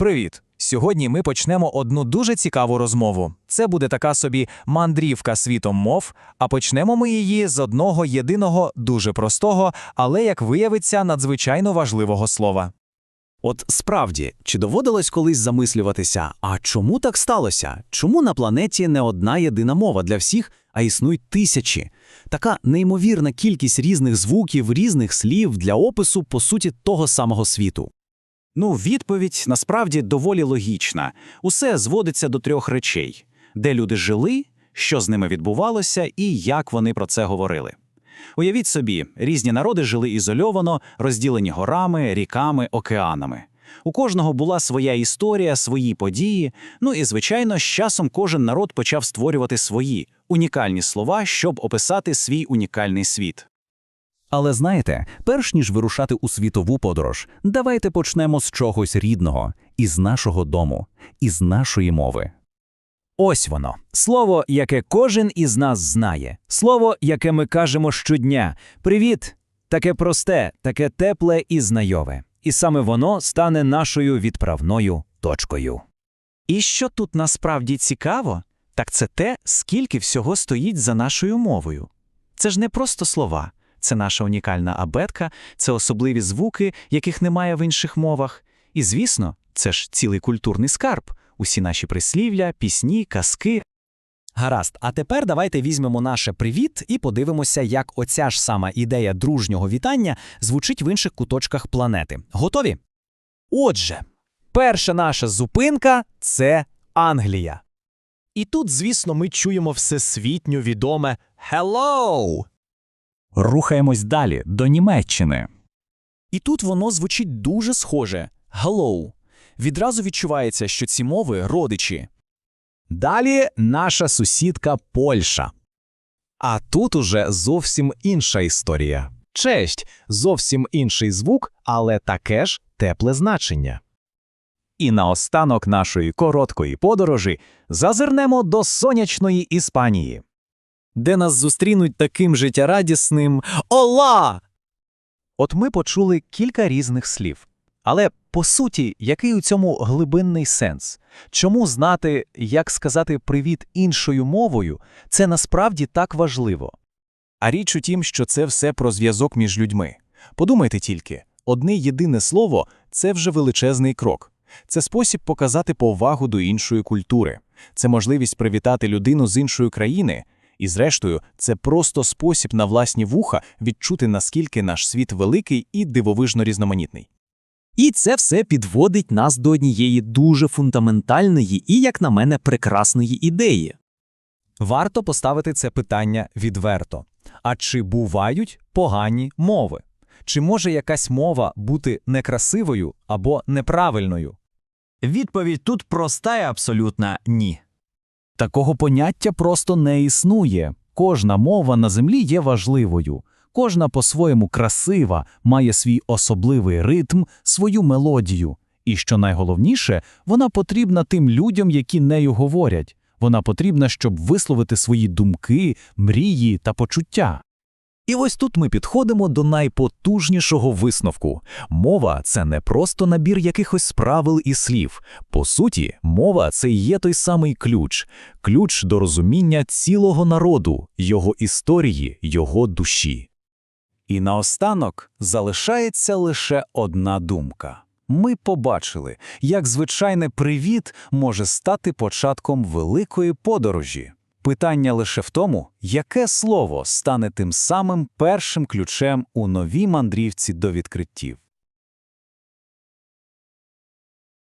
Привіт! Сьогодні ми почнемо одну дуже цікаву розмову. Це буде така собі мандрівка світом мов, а почнемо ми її з одного єдиного, дуже простого, але, як виявиться, надзвичайно важливого слова. От справді, чи доводилось колись замислюватися, а чому так сталося? Чому на планеті не одна єдина мова для всіх, а існують тисячі? Така неймовірна кількість різних звуків, різних слів для опису, по суті, того самого світу. Ну, відповідь насправді доволі логічна. Усе зводиться до трьох речей: де люди жили, що з ними відбувалося і як вони про це говорили. Уявіть собі, різні народи жили ізольовано, розділені горами, ріками, океанами. У кожного була своя історія, свої події. Ну і, звичайно, з часом кожен народ почав створювати свої унікальні слова, щоб описати свій унікальний світ. Але знаєте, перш ніж вирушати у світову подорож, давайте почнемо з чогось рідного, із нашого дому, із нашої мови. Ось воно слово, яке кожен із нас знає, слово, яке ми кажемо щодня. Привіт! Таке просте, таке тепле і знайове. І саме воно стане нашою відправною точкою. І що тут насправді цікаво, так це те, скільки всього стоїть за нашою мовою. Це ж не просто слова, це наша унікальна абетка, це особливі звуки, яких немає в інших мовах. І, звісно, це ж цілий культурний скарб, усі наші прислів'я, пісні, казки. Гаразд, а тепер давайте візьмемо наше привіт і подивимося, як оця ж сама ідея дружнього вітання звучить в інших куточках планети. Готові? Отже, перша наша зупинка це Англія. І тут, звісно, ми чуємо всесвітньо відоме «Hello!». Рухаємось далі до Німеччини. І тут воно звучить дуже схоже «hello». Відразу відчувається, що ці мови родичі. Далі наша сусідка Польща. А тут уже зовсім інша історія. Честь зовсім інший звук, але таке ж тепле значення. І наостанок нашої короткої подорожі зазирнемо до сонячної Іспанії, де нас зустрінуть таким життєрадісним «Ола!». От ми почули кілька різних слів. Але, по суті, який у цьому глибинний сенс? Чому знати, як сказати привіт іншою мовою, це насправді так важливо? А річ у тім, що це все про зв'язок між людьми. Подумайте тільки, одне єдине слово це вже величезний крок. Це спосіб показати повагу до іншої культури, це можливість привітати людину з іншої країни. І, зрештою, це просто спосіб на власні вуха відчути, наскільки наш світ великий і дивовижно різноманітний. І це все підводить нас до однієї дуже фундаментальної і, як на мене, прекрасної ідеї. Варто поставити це питання відверто. А чи бувають погані мови? Чи може якась мова бути некрасивою або неправильною? Відповідь тут проста і абсолютна ні. Такого поняття просто не існує. Кожна мова на землі є важливою. Кожна по-своєму красива, має свій особливий ритм, свою мелодію. І що найголовніше, вона потрібна тим людям, які нею говорять. Вона потрібна, щоб висловити свої думки, мрії та почуття. І ось тут ми підходимо до найпотужнішого висновку. Мова це не просто набір якихось правил і слів. По суті, мова це є той самий ключ, ключ до розуміння цілого народу, його історії, його душі. І наостанок залишається лише одна думка. Ми побачили, як звичайний привіт може стати початком великої подорожі. Питання лише в тому, яке слово стане тим самим першим ключем у новій мандрівці до відкриттів.